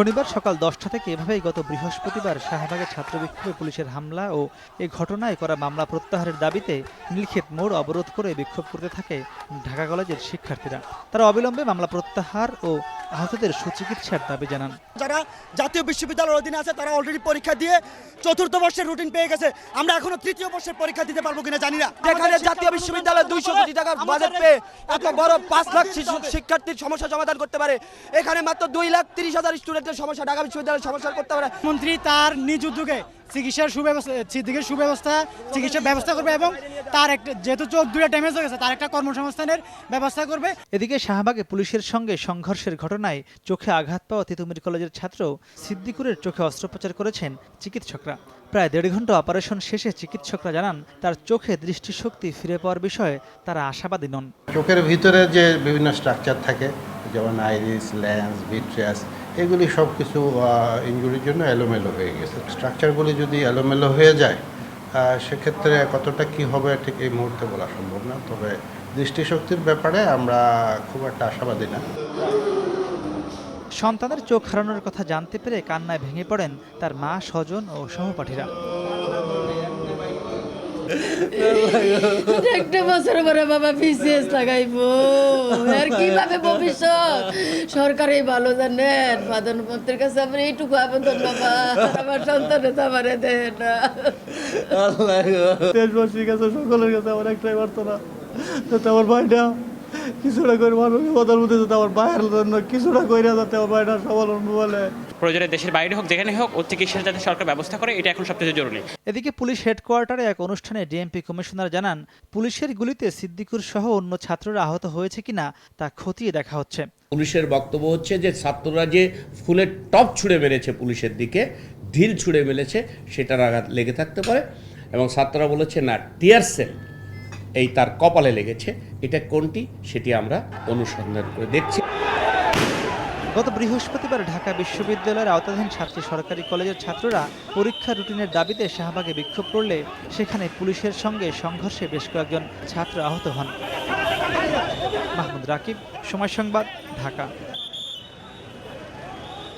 শনিবার সকাল দশটা থেকে এভাবেই গত বৃহস্পতিবার শাহবাগে ছাত্র বিক্ষোভে পুলিশের হামলা ও এ ঘটনায় করা মামলা প্রত্যাহারের দাবিতে নীলক্ষেত মোড় অবরোধ করে বিক্ষোভ করতে থাকে ঢাকা কলেজের শিক্ষার্থীরা। তারা অবিলম্বে মামলা প্রত্যাহার ও আহতদের সুচিকিৎসার দাবি জানান। যারা জাতীয় বিশ্ববিদ্যালয়ের অধীনে আছে তারা অলরেডি পরীক্ষা দিয়ে চতুর্থ বর্ষের রুটিন পেয়ে গেছে। আমরা এখনও তৃতীয় বর্ষের পরীক্ষা দিতে পারব কিনা জানি না। যেখানে জাতীয় বিশ্ববিদ্যালয় দুইশো কোটি টাকার বাজেট পেয়ে এত বড় পাঁচ লাখ শিশু শিক্ষার্থীর সমস্যা সমাধান করতে পারে। এখানে মাত্র দুই লাখ তিরিশ হাজার স্টুডেন্টের সমস্যা ঢাকা বিশ্ববিদ্যালয়ের সমস্যা করতে পারে। মন্ত্রী তার নিজ উদ্যোগে চিকিৎসার সুব্যবস্থা চিকিৎসার সুব্যবস্থা চিকিৎসার ব্যবস্থা করবে এবং তার একটা যেহেতু চোখ দূরে ড্যামেজ হয়ে গেছে তার একটা কর্মসংস্থানের ব্যবস্থা করবে। এদিকে শাহবাগে পুলিশের সঙ্গে সংঘর্ষের ঘটনায় চোখে আঘাত পাওয়া তিতুমির কলেজের ছাত্র সিদ্দিকুরের চোখে অস্ত্রোপচার করেছেন চিকিৎসকরা। প্রায় দেড় ঘণ্টা অপারেশন শেষে চিকিৎসকরা জানান, তার চোখে দৃষ্টিশক্তি ফিরে পাওয়ার বিষয়ে তারা আশাবাদী নন। চোখের ভিতরে যে বিভিন্ন স্ট্রাকচার থাকে, যেমন আইরিস, ল্যান্স, ভিট্রিয়াস, এগুলি সব কিছু ইঞ্জুরির জন্য এলোমেলো হয়ে গেছে। স্ট্রাকচারগুলি যদি এলোমেলো হয়ে যায় সেক্ষেত্রে কতটা কি হবে ঠিক এই মুহূর্তে বলা সম্ভব না। তবে দৃষ্টিশক্তির ব্যাপারে আমরা খুব একটা আশাবাদী না। সন্তানের চোখ হারানোর কথা জানতে পেরে কান্নায় ভেঙে পড়েন তার মা স্বজন ও সহপাঠীরা একটা বছর পরে বাবা বিসিএস লাগাইবো। আর কীভাবে ভবিষ্যৎ? সরকারই ভালো জানেন প্রধানমন্ত্রীর কাছে আমার এইটুকু আবেদন বাবা। আমার সন্তানে তো আমারে দেন দেশবাসীর কাছে সকলের কাছে আমার একটাই প্রার্থনা যাতে আমার ভাইটা কিছুটা করে মানুষের কথার মধ্যে যাতে আমার ভাইয়ের জন্য কিছুটা করে যাতে আমার ভাইটা স্বাবলম্বী বলে। প্রয়োজনে দেশের বাইরে হোক যেখানে হোক ও চিকিৎসার যাতে সরকার ব্যবস্থা করে এটা এখন সবচেয়ে জরুরি। এদিকে পুলিশ হেডকোয়ার্টারে এক অনুষ্ঠানে ডিএমপি কমিশনার জানান পুলিশের গুলিতে সিদ্দিকুর সহ অন্য ছাত্ররা আহত হয়েছে কিনা তা খতিয়ে দেখা হচ্ছে। পুলিশের বক্তব্য হচ্ছে যে ছাত্ররা যে ফুলের টপ ছুঁড়ে মেরেছে পুলিশের দিকে ঢিল ছুঁড়ে মেরেছে সেটার আঘাত লেগে থাকতে পারে। এবং ছাত্ররা বলেছে না টিয়ার সেল এই তার কপালে লেগেছে। এটা কোনটি সেটি আমরা অনুসন্ধান করে দেখছি। গত বৃহস্পতিবার ঢাকা বিশ্ববিদ্যালয়ের আওতাধীন ছাত্রী সরকারি কলেজের ছাত্ররা পরীক্ষা রুটিনের দাবিতে শাহবাগে বিক্ষোভ করলে সেখানে পুলিশের সঙ্গে সংঘর্ষে বেশ কয়েকজন ছাত্র আহত হন। মাহমুদ রাকিব, সময় সংবাদ, ঢাকা।